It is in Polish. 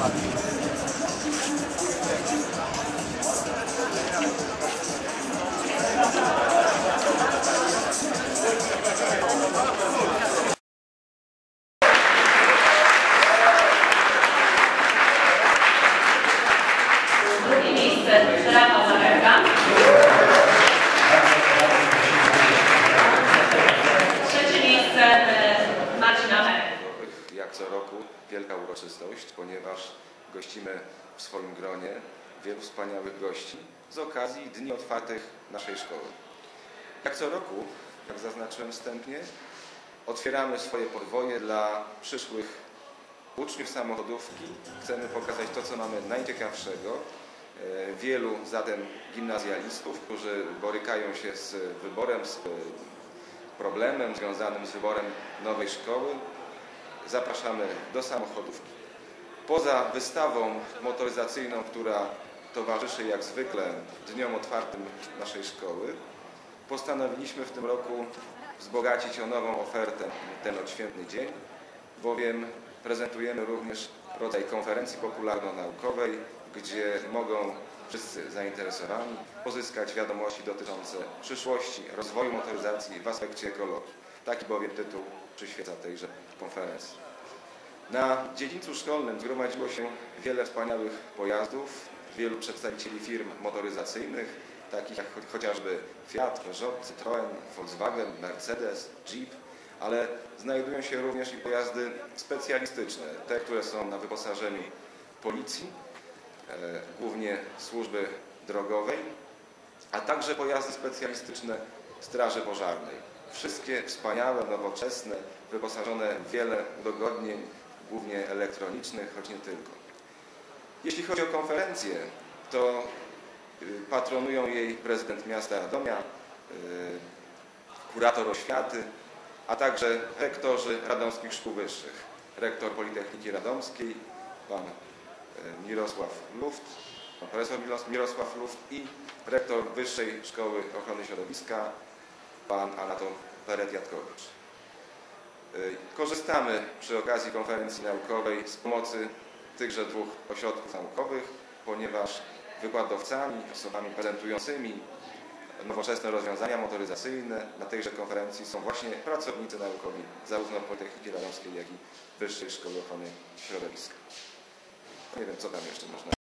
ます。Co roku wielka uroczystość, ponieważ gościmy w swoim gronie wielu wspaniałych gości z okazji Dni Otwartych naszej szkoły. Jak co roku, jak zaznaczyłem wstępnie, otwieramy swoje podwoje dla przyszłych uczniów samochodówki. Chcemy pokazać to, co mamy najciekawszego. E, Wielu zatem gimnazjalistów, którzy borykają się z wyborem, z problemem związanym z wyborem nowej szkoły, zapraszamy do samochodówki. Poza wystawą motoryzacyjną, która towarzyszy jak zwykle dniom otwartym naszej szkoły, postanowiliśmy w tym roku wzbogacić o nową ofertę ten odświętny dzień, bowiem prezentujemy również rodzaj konferencji popularno-naukowej, gdzie mogą wszyscy zainteresowani pozyskać wiadomości dotyczące przyszłości, rozwoju motoryzacji w aspekcie ekologii. Taki bowiem tytuł przyświeca tejże konferencji. Na dziedzińcu szkolnym zgromadziło się wiele wspaniałych pojazdów, wielu przedstawicieli firm motoryzacyjnych, takich jak cho- chociażby Fiat, Peugeot, Citroën, Volkswagen, Mercedes, Jeep, ale znajdują się również i pojazdy specjalistyczne, te, które są na wyposażeniu policji, e, głównie służby drogowej, a także pojazdy specjalistyczne Straży Pożarnej. Wszystkie wspaniałe, nowoczesne, wyposażone w wiele udogodnień, głównie elektronicznych, choć nie tylko. Jeśli chodzi o konferencję, to y, patronują jej prezydent miasta Radomia, y, kurator oświaty, a także rektorzy radomskich szkół wyższych. Rektor Politechniki Radomskiej, pan y, Mirosław Luft, pan profesor Miros- Mirosław Luft i rektor Wyższej Szkoły Ochrony Środowiska, pan Anatol Peret-Jatkowicz. Y, Korzystamy przy okazji konferencji naukowej z pomocy tychże dwóch ośrodków naukowych, ponieważ wykładowcami, osobami prezentującymi nowoczesne rozwiązania motoryzacyjne na tejże konferencji są właśnie pracownicy naukowi zarówno Politechniki Radomskiej, jak i Wyższej Szkoły Ochrony Środowiska. Nie wiem, co tam jeszcze można